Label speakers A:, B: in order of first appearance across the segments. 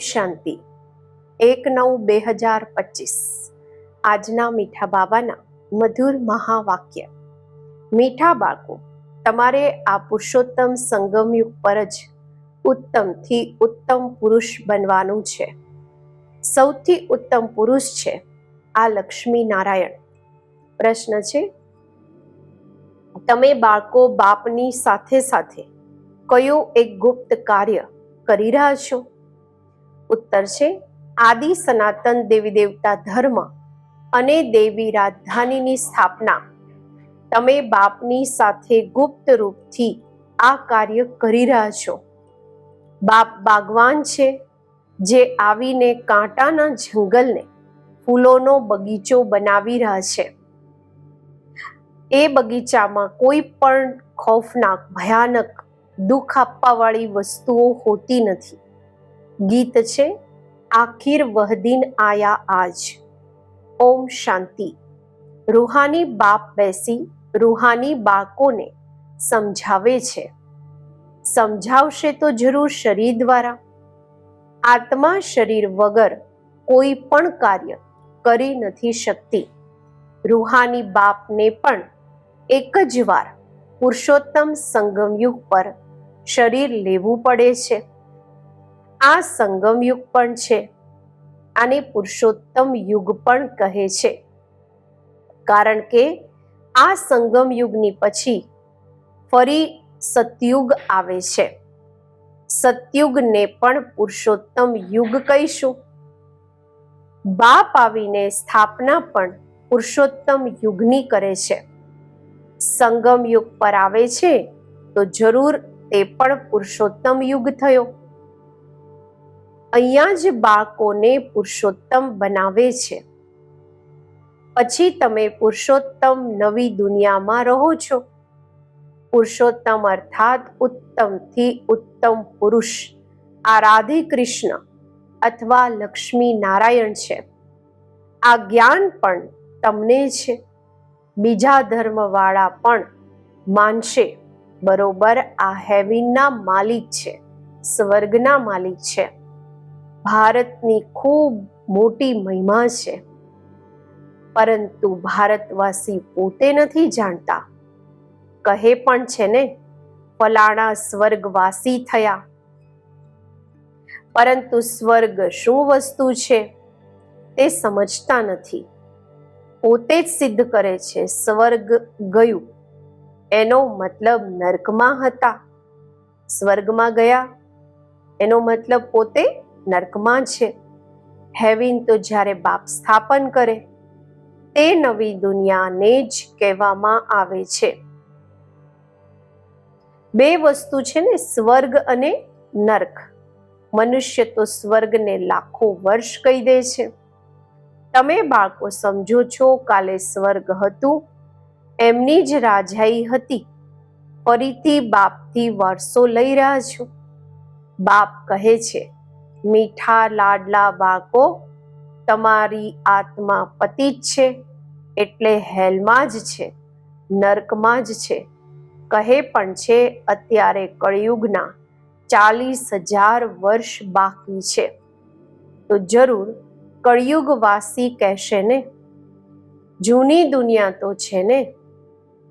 A: શાંતિ. એક નવ બે હજાર પચીસ. આજના મીઠા બાબાના મધુર મહાવાક્ય. મીઠા બાળકો, તમારે આ પુરુષોત્તમ સંગમયુગ પર જ ઉત્તમથી ઉત્તમ પુરુષ બનવાનું છે. સૌથી ઉત્તમ પુરુષ છે આ લક્ષ્મી નારાયણ. પ્રશ્ન છે, તમે બાળકો બાપની સાથે સાથે કયું એક ગુપ્ત કાર્ય કરી રહ્યા છો? ઉત્તર છે. આદિ સનાતન દેવી દેવતા ધર્મ અને દેવી રાજધાનીની સ્થાપના. તમે બાપની સાથે ગુપ્ત રૂપથી આ કાર્ય કરી રહ્યા છો. બાપ બાગવાન છે જે આવીને કાંટાના જંગલને ફૂલોનો બગીચો બનાવી રહ્યા છે. એ બગીચામાં કોઈ પણ ખૌફનાક, ભયાનક, દુઃખ આપવાવાળી વસ્તુઓ હોતી નથી. ગીત છે, આખિર વહદીન આયા આજ ઓમ શાંતિ. રૂહાની બાપ બેસી રૂહાની બાળકોને સમજાવે છે. સમજાવશે તો જરૂર શરીર દ્વારા. આત્મા શરીર વગર કોઈ પણ કાર્ય કરી નથી શકતી. રૂહાની બાપને પણ એક જ વાર પુરુષોત્તમ સંગમયુગ પર શરીર લેવું પડે છે. આ સંગમયુગ પણ છે. આને પુરુષોત્તમ યુગ પણ કહે છે. કારણ કે આ સંગમ યુગની પછી ફરી સતયુગ આવે છે. સતયુગને પણ પુરુષોત્તમ યુગ કહીશું. બાપ આવીને સ્થાપના પણ પુરુષોત્તમ યુગની કરે છે. સંગમ યુગ પર આવે છે તો જરૂર તે પણ પુરુષોત્તમ યુગ થયો. અહીંયા જ બાળકોને પુરુષોત્તમ બનાવે છે. પછી તમે પુરુષોત્તમ નવી દુનિયામાં રહો છો. પુરુષોત્તમ અર્થાત ઉત્તમથી ઉત્તમ પુરુષ. આ રાધે કૃષ્ણ અથવા લક્ષ્મી નારાયણ છે. આ જ્ઞાન પણ તમને છે. બીજા ધર્મવાળા પણ માનશે. બરોબર આ હેવીના માલિક છે. સ્વર્ગના માલિક છે. ભારતની ખૂબ મોટી મહિમા છે. પરંતુ ભારતવાસી પોતે નથી જાણતા. કહે પણ છે ને, ફલાણા સ્વર્ગવાસી થયા. પરંતુ સ્વર્ગ શું વસ્તુ છે તે સમજતા નથી. પોતે જ સિદ્ધ કરે છે, સ્વર્ગ ગયું. એનો મતલબ નર્કમાં હતા. સ્વર્ગમાં ગયા. એનો મતલબ પોતે નર્કમાં છે. હેવિન તો જ્યારે બાપ સ્થાપન કરે, તે નવી દુનિયાને જ કહેવામાં આવે છે. બે વસ્તુ છે ને, સ્વર્ગ અને નર્ક. મનુષ્ય તો સ્વર્ગને લાખો વર્ષ કહી દે છે. તમે બાળકો સમજો છો, કાલે સ્વર્ગ હતું, એમની જ રાજાઈ હતી. ફરીથી બાપથી વર્ષો લઈ રહ્યા છો. બાપ કહે છે મીઠા લાડલા બાકો તમારી આત્મા પતિ જ છે, એટલે હેલમાં જ છે, નર્કમાં જ છે. કહે પણ છે, અત્યારે કળિયુગના ચાલીસ હજાર વર્ષ બાકી છે. તો જરૂર કળિયુગવાસી કહેશે ને? જૂની દુનિયા તો છે ને?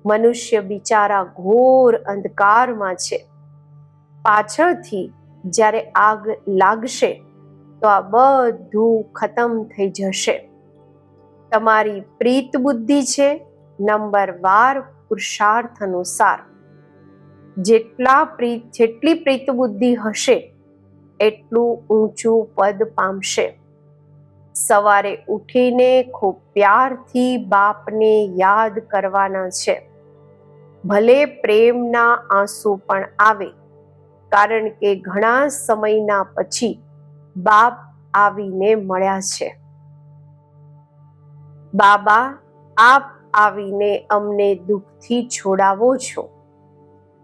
A: મનુષ્ય બિચારા ઘોર અંધકારમાં છે. પાછળથી જ્યારે આગ લાગશે, તો આ બધું ખતમ થઈ જશે. તમારી પ્રીત બુદ્ધિ છે નંબર વાર પુરુષાર્થ અનુસાર. જેટલા પ્રીત, જેટલી પ્રીત બુદ્ધિ હશે, એટલું ઊંચું પદ પામશે. સવારે ઉઠીને ખૂબ પ્યારથી બાપને યાદ કરવાના છે. ભલે પ્રેમના આંસુ પણ આવે કારણ કે ઘણા સમયના પછી બાપ આવીને મળ્યા છે. બાબા, આપ આવીને અમને દુઃખથી છોડાવો છો.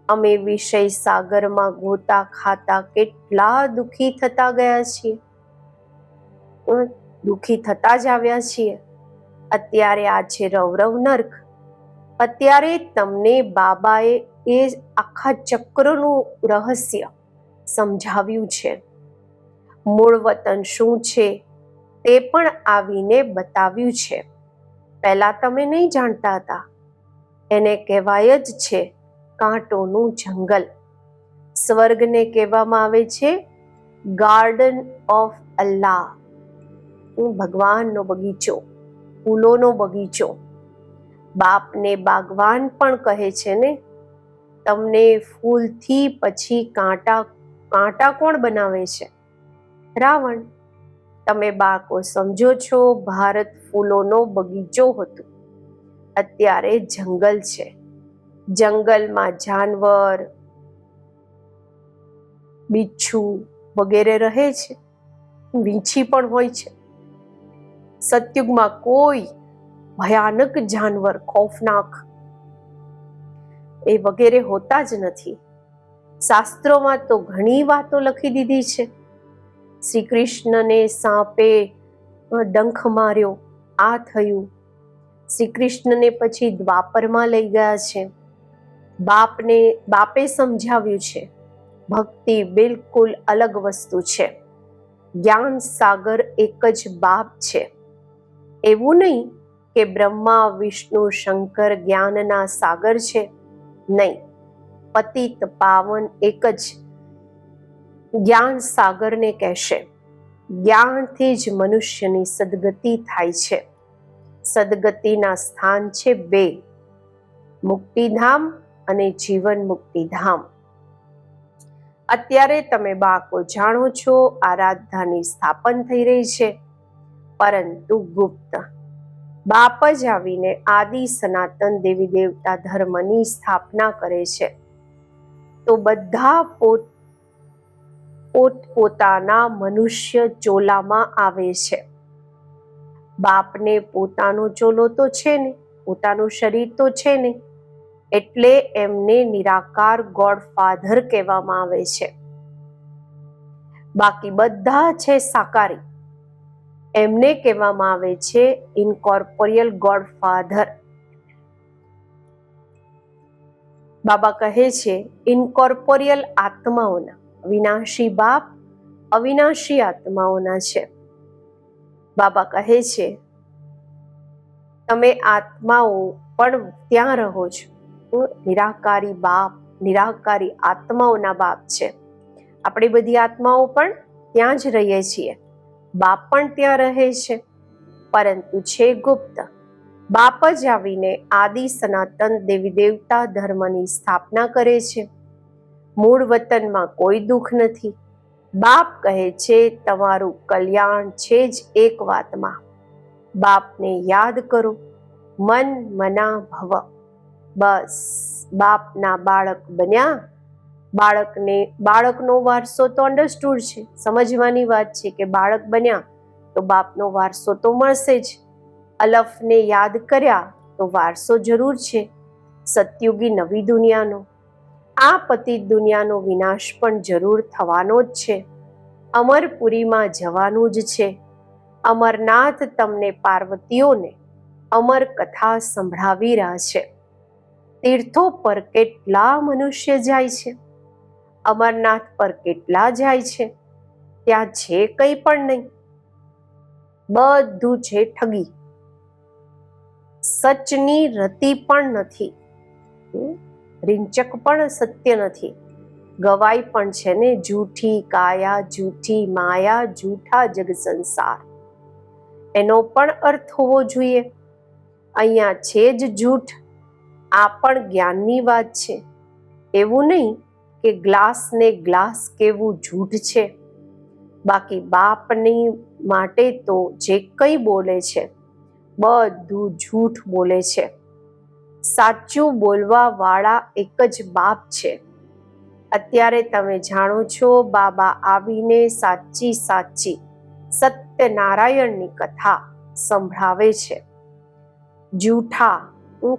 A: અમે વિષય સાગરમાં ગોતા ખાતા કેટલા દુઃખી થતા ગયા છીએ. દુઃખી થતા જ આવ્યા છીએ. અત્યારે આ છે રવરવ નર્ક. અત્યારે તમને બાબાએ એ આખા ચક્રનું રહસ્ય સમજાવ્યું છે. મૂળ વતન શું છે તે પણ આવીને બતાવ્યું છે. પહેલાં તમે નહીં જાણતા હતા. એને કહેવાય જ છે કાંટોનું જંગલ. સ્વર્ગને કહેવામાં આવે છે ગાર્ડન ઓફ અલ્લાહ હું ભગવાનનો બગીચો, ફૂલોનો બગીચો. બાપને બાગવાન પણ કહે છે ને? તમને ફૂલથી પછી કાંટા કાંટા કોણ બનાવે છે? રાવણ. તમે બાળકો સમજો છો, ભારત ફૂલોનો બગીચો હતો. અત્યારે જંગલ છે. જંગલમાં જાનવર, બિચ્છુ વગેરે રહે છે. વીંછી પણ હોય છે. સતયુગમાં કોઈ ભયાનક જાનવર, ખોફનાક એ વગેરે હોતા જ નથી. શાસ્ત્રોમાં તો ઘણી વાતો લખી દીધી છે. શ્રી કૃષ્ણને સાપે ડંખ માર્યો, આ થયું. શ્રી કૃષ્ણને પછી દ્વાપરમાં લઈ ગયા છે. બાપને, બાપે સમજાવ્યું છે, ભક્તિ બિલકુલ અલગ વસ્તુ છે. જ્ઞાન સાગર એક જ બાપ છે. એવું નહીં કે બ્રહ્મા, વિષ્ણુ, શંકર જ્ઞાનના સાગર છે. નહીં. પતિત પાવન એક જ જ્ઞાન સાગરને કહેશે. જ્ઞાનથી જ મનુષ્યની સદગતિ થાય છે. સદગતિના સ્થાન છે બે. મુક્તિધામ અને જીવન મુક્તિધામ. અત્યારે તમે બાળકો જાણો છો, આરાધનાની સ્થાપન થઈ રહી છે. પરંતુ ગુપ્ત બાપ જ આવીને આદિ સનાતન દેવી દેવતા ધર્મની સ્થાપના કરે છે. તો બધા પોત, પોતપોતાના મનુષ્ય ચોલામાં આવે છે. બાપને પોતાનો ચોલો તો છે ને, પોતાનું શરીર તો છે ને, એટલે એમને નિરાકાર ગોડ ફાધર કહેવામાં આવે છે. બાકી બધા છે સાકારી. એમને કહેવામાં આવે છે ઇનકોર્પોરિયલ ગોડ ફાધર બાબા કહે છે ઇનકોર્પોરિયલ આત્માઓના વિનાશી બાપ, અવિનાશી આત્માઓના છે. બાબા કહે છે, તમે આત્માઓ પણ ત્યાં રહો છો. નિરાકારી બાપ, નિરાકારી આત્માઓના બાપ છે. આપણી બધી આત્માઓ પણ ત્યાં જ રહીએ છીએ. બાપ પણ ત્યાં રહે છે. પરંતુ છે ગુપ્ત. બાપ જ આવીને આદિ સનાતન દેવી દેવતા ધર્મની સ્થાપના કરે છે. મૂળ વતનમાં કોઈ દુઃખ નથી. બાપ કહે છે, તમારું કલ્યાણ છે જ એક વાતમાં. બાપને યાદ કરો. મન મના ભવ. બસ. બાપના બાળક બન્યા બાળકને બાળકનો વારસો તો અન્ડરસ્ટુડ છે. સમજવાની વાત છે કે બાળક બન્યા તો બાપનો વારસો તો મળશે જ. અલફને યાદ કર્યા તો વારસો જરૂર છે. સતયુગી નવી દુનિયાનો, આ પતિત દુનિયાનો વિનાશ પણ જરૂર થવાનો જ છે. અમરપુરીમાં જવાનું જ છે. અમરનાથ તમને પાર્વતીઓને અમર કથા સંભળાવી રહ્યા છે. તીર્થો પર કેટલા મનુષ્ય જાય છે. અમરનાથ પર કેટલા જાય છે? ત્યાં છે કંઈ પણ નહીં. બધું છે ઠગી. સચની રતિ પણ નથી. રિંચક પણ સત્ય નથી. ગવાઈ પણ છે ને જૂઠી કાયા, જૂઠી માયા, જૂઠા જગ સંસાર. એનો પણ અર્થ હોવો જોઈએ. અહીંયા છે જ જૂઠ. આ પણ જ્ઞાનની વાત છે. એવું નહીં. કે ગ્લાસને ગ્લાસ કેવું જૂઠ છે? બાકી બાપની માટે તો જે કંઈ બોલે છે, બધું જૂઠ બોલે છે. સાચું બોલવા વાળા એક જ બાપ છે. અત્યારે તમે જાણો છો, બાબા આવીને સાચી સાચી સત્યનારાયણની કથા સંભળાવે છે. જૂઠા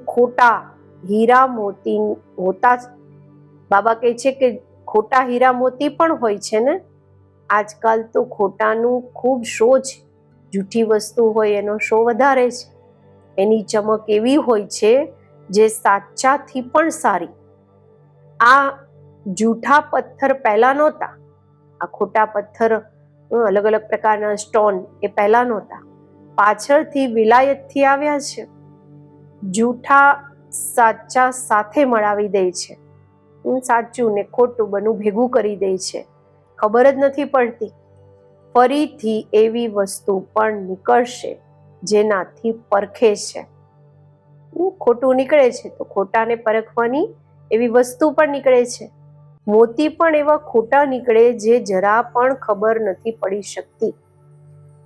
A: ખોટા, હીરા મોતી હોતા બાબા કહે છે કે ખોટા હીરા મોતી પણ હોય છે ને? આજકાલ તો ખોટાનું ખૂબ શો છે જૂઠી વસ્તુ હોય, એનો શો વધારે છે. એની ચમક એવી હોય છે જે સાચાથી પણ સારી. આ જૂઠા પથ્થર પહેલાં નહોતા. આ ખોટા પથ્થર અલગ અલગ પ્રકારના સ્ટોન એ પહેલાં નહોતા. પાછળથી વિલાયતથી આવ્યા છે. જૂઠા સાચા સાથે મળાવી દે છે. સાચું ને ખોટું બનું ભેગું કરી દે છે. ખબર જ નથી પડતી. ફરીથી એવી વસ્તુ પણ નીકળશે જેનાથી પરખે છે. ખોટું નીકળે છે તો ખોટાને પરખવાની એવી વસ્તુ પણ નીકળે છે. મોતી પણ એવા ખોટા નીકળે જે જરા પણ ખબર નથી પડી શકતી.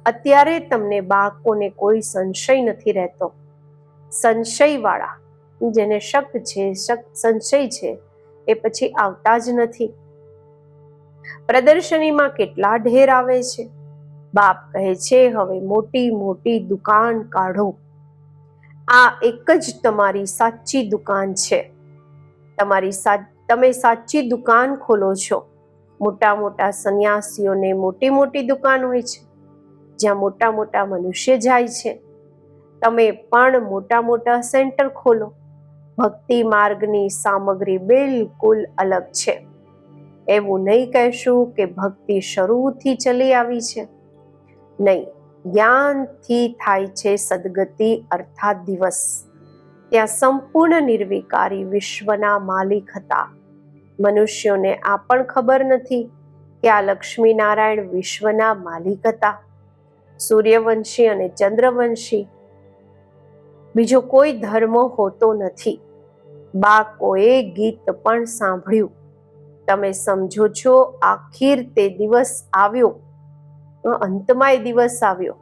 A: અત્યારે તમને બાળકોને કોઈ સંશય નથી રહેતો. સંશયવાળા, જેને શક છે, શક સંશય છે એ પછી આવતા જ નથી. પ્રદર્શનીમાં કેટલા ઢેર આવે છે. બાપ કહે છે, હવે મોટી મોટી દુકાન કાઢો. આ એક જ તમારી સાચી દુકાન છે. તમારી તમે સાચી દુકાન ખોલો છો. મોટા મોટા સંન્યાસીઓને મોટી મોટી દુકાન હોય છે. જ્યાં મોટા મોટા મનુષ્ય જાય છે. તમે પણ મોટા મોટા સેન્ટર ખોલો. ભક્તિ માર્ગની સામગ્રી બિલકુલ અલગ છે. એવું નહીં કહેશું કે ભક્તિ શરૂથી ચલી આવી છે. નહીં, જ્ઞાનથી થાય છે સદગતિ અર્થાત દિવસ. ત્યાં સંપૂર્ણ નિર્વિકારી વિશ્વના માલિક હતા. મનુષ્યોને આ પણ ખબર નથી કે આ લક્ષ્મીનારાયણ વિશ્વના માલિક હતા. સૂર્યવંશી અને ચંદ્રવંશી બીજો કોઈ ધર્મ હોતો નથી. બાકોએ ગીત પણ સાંભળ્યું. તમે સમજો છો, આખીર તે દિવસ આવ્યો. અંતમાં એ દિવસ આવ્યો.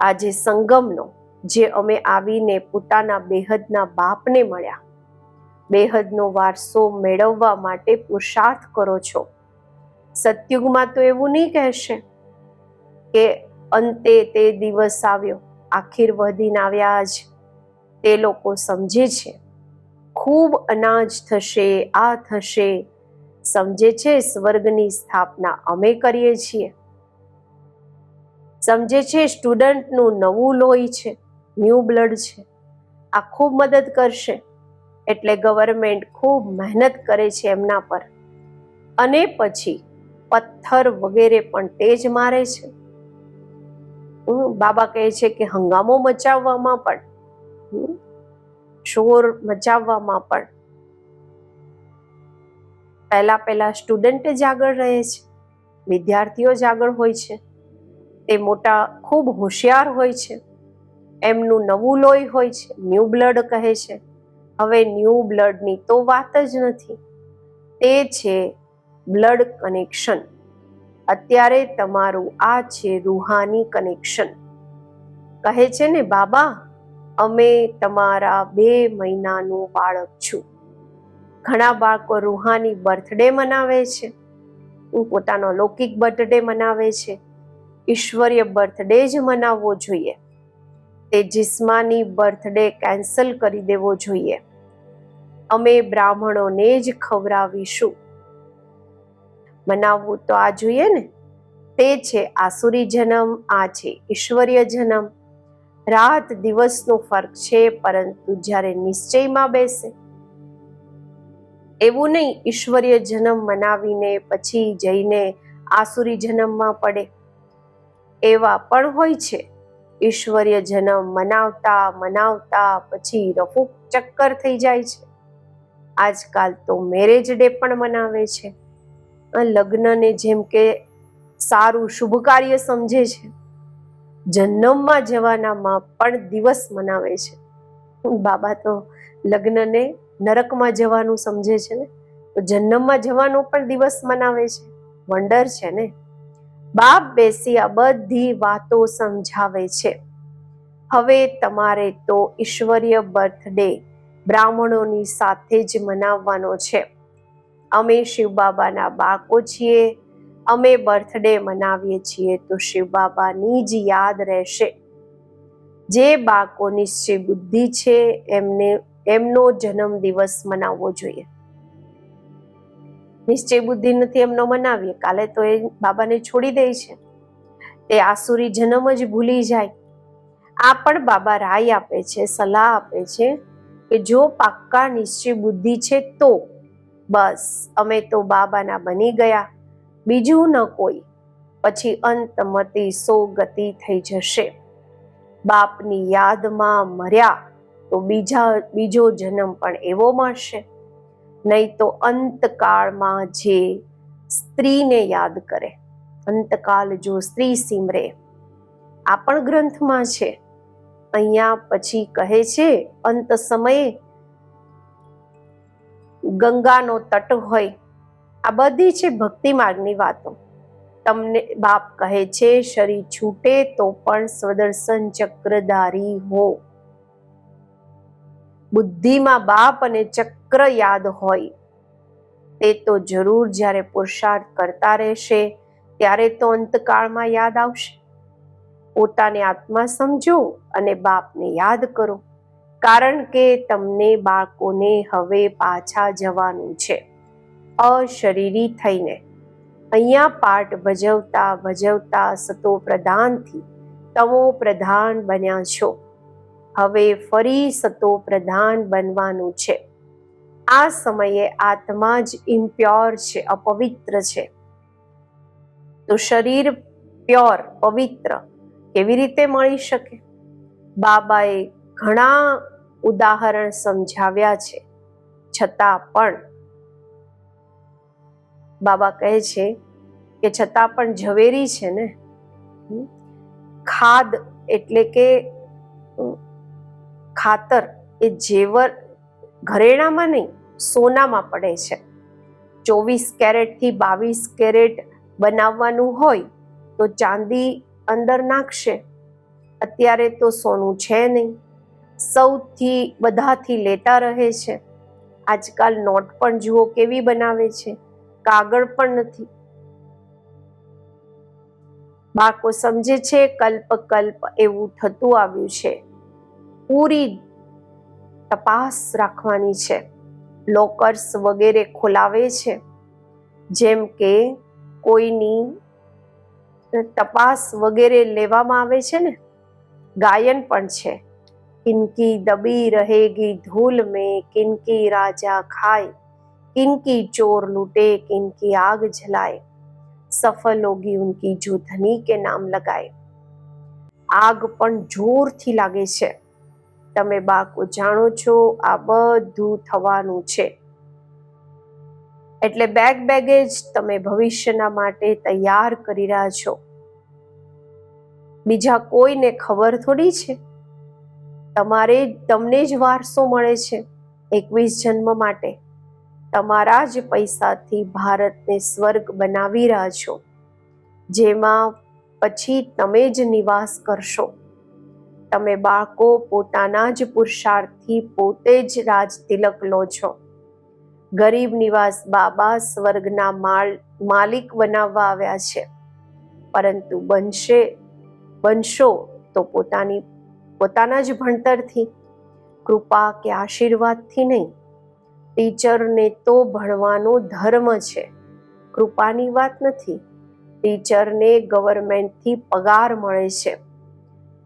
A: આજે સંગમનો, જે અમે આવીને પોતાના બેહદના બાપને મળ્યા. બેહદનો વારસો મેળવવા માટે પુરુષાર્થ કરો છો. સતયુગમાં તો એવું નહીં કહેશે કે અંતે તે દિવસ આવ્યો. આખીર વધીને આવ્યા જ તે લોકો સમજે છે. ખૂબ અનાજ થશે, આ થશે. સમજે છે સ્વર્ગની સ્થાપના અમે કરીએ છીએ. સમજે છે સ્ટુડન્ટનું નવું લોહી છે, ન્યૂ બ્લડ છે. આ ખૂબ મદદ કરશે. એટલે ગવર્મેન્ટ ખૂબ મહેનત કરે છે એમના પર. અને પછી પથ્થર વગેરે પણ તે જ મારે છે. બાબા કહે છે કે હંગામો મચાવવામાં પણ શોર મચાવવામાં પણ. પહેલા પહેલા સ્ટુડન્ટ જ આગળ રહે છે, વિદ્યાર્થીઓ જ આગળ હોય છે. તે મોટા ખૂબ હોશિયાર હોય છે. એમનું નવું લોહી હોય છે ન્યૂ બ્લડ કહે છે. હવે ન્યૂ બ્લડની તો વાત જ નથી. તે છે બ્લડ કનેક્શન અત્યારે તમારું આ છે રૂહાની કનેક્શન કહે છે ને, બાબા, અમે તમારા બે મહિનાનું બાળક છું. ઘણા બાળકો રૂહાની બર્થડે મનાવે છે. પોતાનો લૌકિક બર્થડે મનાવે છે. ઈશ્વરીય બર્થડે જ મનાવવો જોઈએ. તે જિસ્માની બર્થડે કેન્સલ કરી દેવો જોઈએ. અમે બ્રાહ્મણોને જ ખવડાવીશું. મનાવવું તો આ જોઈએ ને? તે છે આસુરી જન્મ, આ છે ઈશ્વરીય જન્મ. રાત દિવસનો ફરક છે, પરંતુ જ્યારે નિશ્ચયમાં બેસે. એવું નહીં ઈશ્વરીય જન્મ મનાવીને પછી જઈને આસુરી જન્મમાં પડે. એવા પણ હોય છે. ઈશ્વરીય જન્મ મનાવતા મનાવતા પછી રફૂક ચક્કર થઈ જાય છે. આજકાલ તો મેરેજ ડે પણ મનાવે છે. લગ્નને જેમ કે સારું શુભ કાર્ય સમજે છે. જન્મમાં જવાનામાં પણ દિવસ મનાવે છે. બાબા તો લગ્નને નરકમાં જવાનું સમજે છે ને? તો જન્મમાં જવાનો પણ દિવસ મનાવે છે. વંડર છે ને? બાપ બેસી આ બધી વાતો સમજાવે છે. હવે તમારે તો ઈશ્વરીય બર્થડે બ્રાહ્મણોની સાથે જ મનાવવાનો છે. અમે શિવ બાબાના બાળકો છીએ. અમે બર્થડે મનાવીએ છીએ તો શિવ બાબાની જ યાદ રહેશે. જે બાળકો નિશ્ચય બુદ્ધિ છે એમને, એમનો જન્મ દિવસ મનાવવો જોઈએ. નિશ્ચય બુદ્ધિ નથી એમનો મનાવીએ. કાલે તો એ બાબાને છોડી દે છે. તે આસુરી જન્મ જ ભૂલી જાય. આ પણ બાબા રાય આપે છે, સલાહ આપે છે કે જો પાક્કા નિશ્ચય બુદ્ધિ છે તો બસ, અમે તો બાબાના બની ગયા. બીજું ન કોઈ. પછી અંતમતી સો ગતિ થઈ જશે. બાપની યાદમાં મર્યા તો બીજા, બીજો જન્મ પણ એવો મળશે. નહીં તો અંતકાળમાં જે સ્ત્રીને યાદ કરે અંતકાલ જો સ્ત્રી સિમરે. આ પણ ગ્રંથમાં છે. અહીંયા પછી કહે છે, અંત સમયે ગંગાનો તટ હોય. આ બધી છે ભક્તિ માર્ગની વાતો. તમને બાપ કહે છે, શરીર છૂટે તો પણ સ્વદર્શન ચક્રધારી હો. બુદ્ધિમાં બાપ અને ચક્ર યાદ હોય. તે તો જરૂર જ્યારે પુરુષાર્થ કરતા રહેશે, ત્યારે તો અંતકાળમાં યાદ આવશે. પોતાને આત્મા સમજો અને બાપને યાદ કરો. કારણ કે તમને બાળકોને હવે પાછા જવાનું છે. અશરીરી થઈને. અહીંયા પાઠ ભજવતા ભજવતા સતો પ્રધાનથી તમો પ્રધાન બન્યા છો. હવે ફરી સતો પ્રધાન બનવાનું છે. આ સમયે આત્મા જ ઇમ્પ્યોર છે, અપવિત્ર છે. તો શરીર પ્યોર પવિત્ર કેવી રીતે મળી શકે? બાબાએ ઘણા ઉદાહરણ સમજાવ્યા છે. છતાં પણ બાબા કહે છે કે છતાં પણ ઝવેરી છે ને? ખાદ એટલે કે ખાતર એ જેવર ઘરેણામાં નહીં, સોનામાં પડે છે. ચોવીસ કેરેટથી બાવીસ કેરેટ બનાવવાનું હોય તો ચાંદી અંદર નાખશે. અત્યારે તો સોનું છે નહીં. સૌથી બધાથી લેતા રહે છે. આજકાલ નોટ પણ જુઓ કેવી બનાવે છે. કાગળ પણ નથી. બાળકો સમજે છે કલ્પ કલ્પ એવું થતું આવ્યું છે. પૂરી તપાસ રાખવાની છે. લોકર્સ વગેરે ખોલાવે છે. જેમ કે કોઈની તપાસ વગેરે લેવામાં આવે છે ને? ગાયન પણ છે. કિનકી દબી रहेगी धूल में किनकी राजा खाए किनकी चोर लूटे किनकी आग जलाए सफल होगी उनकी जो धनी के नाम लगाए આગ પણ જોરથી લાગે છે તમે બાળકો જાણો છો આ બધું થવાનું છે એટલે બેગ બેગેજ તમે ભવિષ્યના માટે તૈયાર કરી રહ્યા છો બીજા કોઈને ખબર થોડી છે તમારે તમને જ વારસો મળે છે એકવીસ જન્મ માટે. તમારા જ પૈસાથી ભારતને સ્વર્ગ બનાવી રહ્યા છો, જેમાં પછી તમે જ નિવાસ કરશો. તમે બાળકો પોતાના જ પુરુષાર્થથી પોતે જ રાજ તિલક લો છો. ગરીબ નિવાસ બાબા સ્વર્ગના માલ, માલિક બનાવવા આવ્યા છે. પરંતુ બનશે, બનશો તો પોતાની પોતાના જ ભણતરથી. કૃપા કે આશીર્વાદથી નહીં. ટીચરને તો ભણવાનો ધર્મ છે. કૃપાની વાત નથી. ટીચરને ગવર્મેન્ટથી પગાર મળે છે.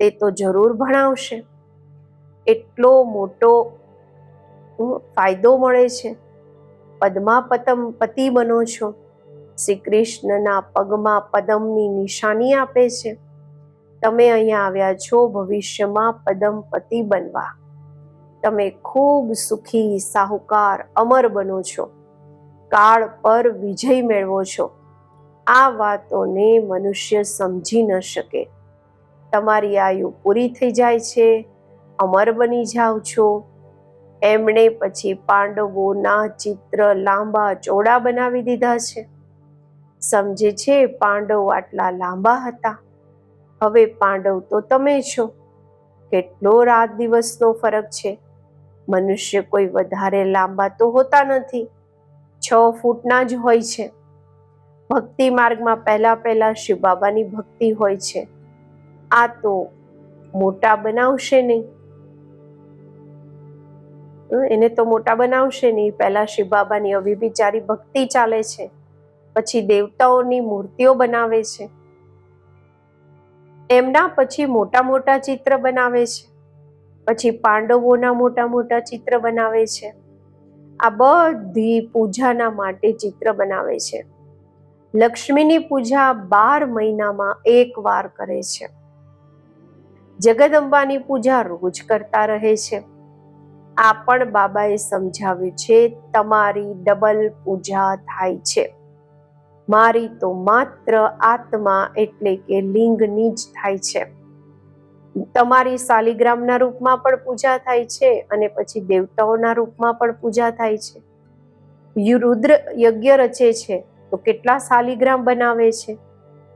A: તે તો જરૂર ભણાવશે. એટલો મોટો ફાયદો મળે છે. પદ્માપતમ, પતિ બનો છો. શ્રી કૃષ્ણના પગમાં પદમની નિશાની આપે છે. તમે અહીંયા આવ્યા છો ભવિષ્યમાં પદમપતિ બનવા. તમે ખૂબ સુખી, સાહુકાર, અમર બનો છો. કાળ પર વિજય મેળવો છો. આ વાતોને મનુષ્ય સમજી ન શકે. તમારી આયુ પૂરી થઈ જાય છે, અમર બની જાઓ છો. એમણે પછી પાંડવોના ચિત્ર લાંબા ચોડા બનાવી દીધા છે. સમજે છે, પાંડવ આટલા લાંબા હતા. હવે પાંડવ તો તમે છો. કેટલો રાત દિવસનો ફરક છે. મનુષ્ય કોઈ વધારે લાંબા તો હોતા નથી. છ ફૂટના જ હોય છે. ભક્તિ માર્ગમાં પહેલા પહેલા શિવ બાબાની ભક્તિ હોય છે. આ તો મોટા બનાવશે નહીં. એને તો મોટા બનાવશે નહીં. પહેલા શિવ બાબાની અવિવિચારી ભક્તિ ચાલે છે. પછી દેવતાઓની મૂર્તિઓ બનાવે છે. એમના પછી મોટા મોટા ચિત્ર બનાવે છે. પછી પાંડવોના મોટા મોટા ચિત્ર બનાવે છે. આ બધી પૂજાના માટે ચિત્ર બનાવે છે. લક્ષ્મીની પૂજા બાર મહિનામાં એક વાર કરે છે. જગદંબાની પૂજા રોજ કરતા રહે છે. આ પણ બાબાએ સમજાવ્યું છે, તમારી ડબલ પૂજા થાય છે. મારી તો માત્ર આત્મા એટલે કે લિંગની જ થાય છે. તમારી શાલિગ્રામના રૂપમાં પણ પૂજા થાય છે અને પછી દેવતાઓના રૂપમાં પણ પૂજા થાય છે. રુદ્ર યજ્ઞ રચે છે તો કેટલા શાલિગ્રામ બનાવે છે?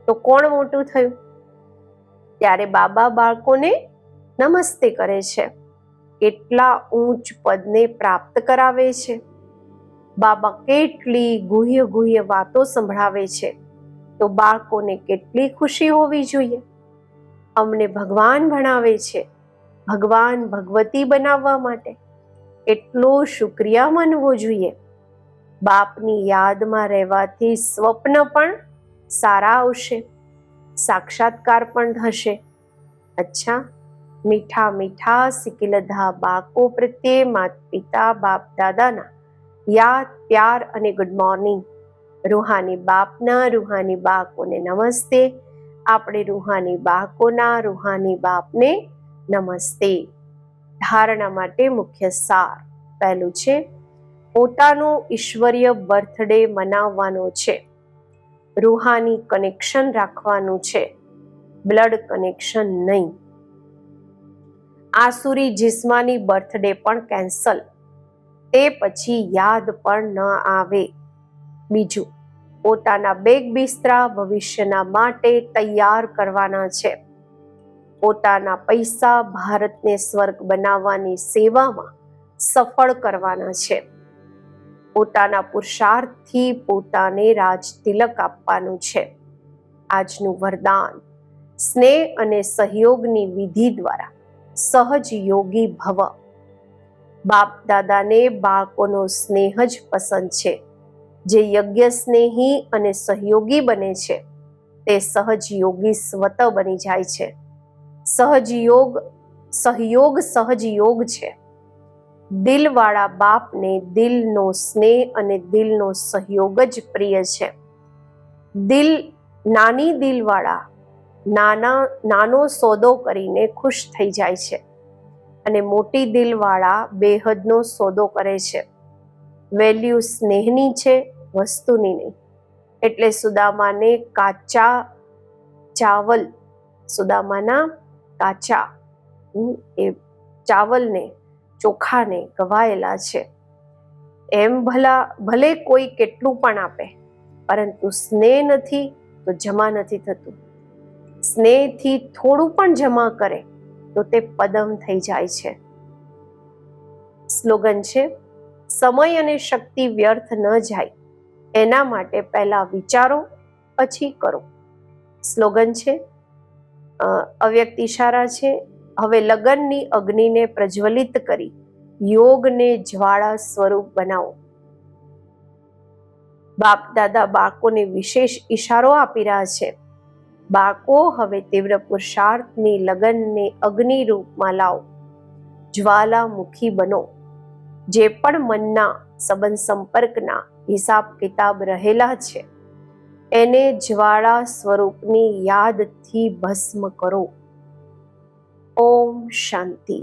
A: તો કોણ મોટું થયું? ત્યારે બાબા બાળકોને નમસ્તે કરે છે. કેટલા ઊંચ પદને પ્રાપ્ત કરાવે છે? બાબા કેટલી ગુહ્ય ગુહ્ય વાતો સંભળાવે છે. તો બાળકોને કેટલી ખુશી હોવી જોઈએ? અમને ભગવાન ભણાવે છે. ભગવાન ભગવતી બનાવવા માટે એટલો શુક્રિયા માનવો જોઈએ. બાપની યાદમાં રહેવાથી સ્વપ્ન પણ સારા આવશે. સાક્ષાત્કાર પણ થશે. અચ્છા, મીઠા મીઠા, સિકિલધા બાકો પ્રત્યે માત પિતા બાપ દાદાના યાદ, પ્યાર અને ગુડ મોર્નિંગ રૂહાની બાપના, રૂહાની બાળકોને નમસ્તે. આપણે રૂહાની બાળકોના, રૂહાની બાપને નમસ્તે. ધારણા માટે મુખ્ય સાર પહેલું છે, પોતાનો ઈશ્વરીય બર્થડે મનાવવાનો છે. રૂહાની કનેક્શન રાખવાનું છે. બ્લડ કનેક્શન નહીં. આસુરી જિસ્માની બર્થડે પણ કેન્સલ તે પછી યાદ પણ ન આવે. બીજું, પોતાના બેગ બિસ્તરા ભવિષ્યના માટે તૈયાર કરવાના છે. પોતાના પૈસા ભારતને સ્વર્ગ બનાવવાની સેવામાં સફળ કરવાના છે. પોતાના પુરુષાર્થથી પોતાને રાજ તિલક આપવાનું છે. આજનું વરદાન, સ્નેહ અને સહયોગની વિધિ દ્વારા સહજ યોગી ભવ. બાપ દાદાને બાળકોનો સ્નેહ જ પસંદ છે. જે યજ્ઞ સ્નેહી અને સહયોગી બને છે, તે સહજ યોગી સ્વત બની જાય છે. સહજ યોગ, સહયોગ સહજ યોગ છે. દિલવાળા બાપને દિલનો સ્નેહ અને દિલનો સહયોગ જ પ્રિય છે. દિલ, નાની દિલવાળા, નાના, નાનો સોદો કરીને ખુશ થઈ જાય છે. અને મોટી દિલવાળા બેહદનો સોદો કરે છે. વેલ્યુ સ્નેહની છે, વસ્તુની નહીં. એટલે સુદામાને કાચા ચાવલ, સુદામાના કાચા એ ચાવલને, ચોખાને ગવાયેલા છે. એમ ભલા, ભલે કોઈ કેટલું પણ આપે, પરંતુ સ્નેહ નથી તો જમા નથી થતું. સ્નેહથી થોડું પણ જમા કરે તો તે પદમ થઈ જાય છે. સ્લોગન છે, સમય અને શક્તિ વ્યર્થ ન જાય, એના માટે પહેલા વિચારો, પછી કરો. સ્લોગન છે અવ્યક્ત ઇશારા છે, હવે લગનની અગ્નિને પ્રજ્વલિત કરી, યોગને જ્વાળા સ્વરૂપ બનાવો. બાપ દાદા બાળકોને વિશેષ ઈશારો આપી રહ્યા છે. બાળકો હવે તીવ્ર પુરુષાર્થની લગનને અગ્નિ રૂપમાં લાવો. જ્વાલામુખી બનો. જે પણ મનના સંબંધ સંપર્કના હિસાબ કિતાબ રહેલા છે, એને જ્વાળા સ્વરૂપની યાદથી ભસ્મ કરો. ઓમ શાંતિ.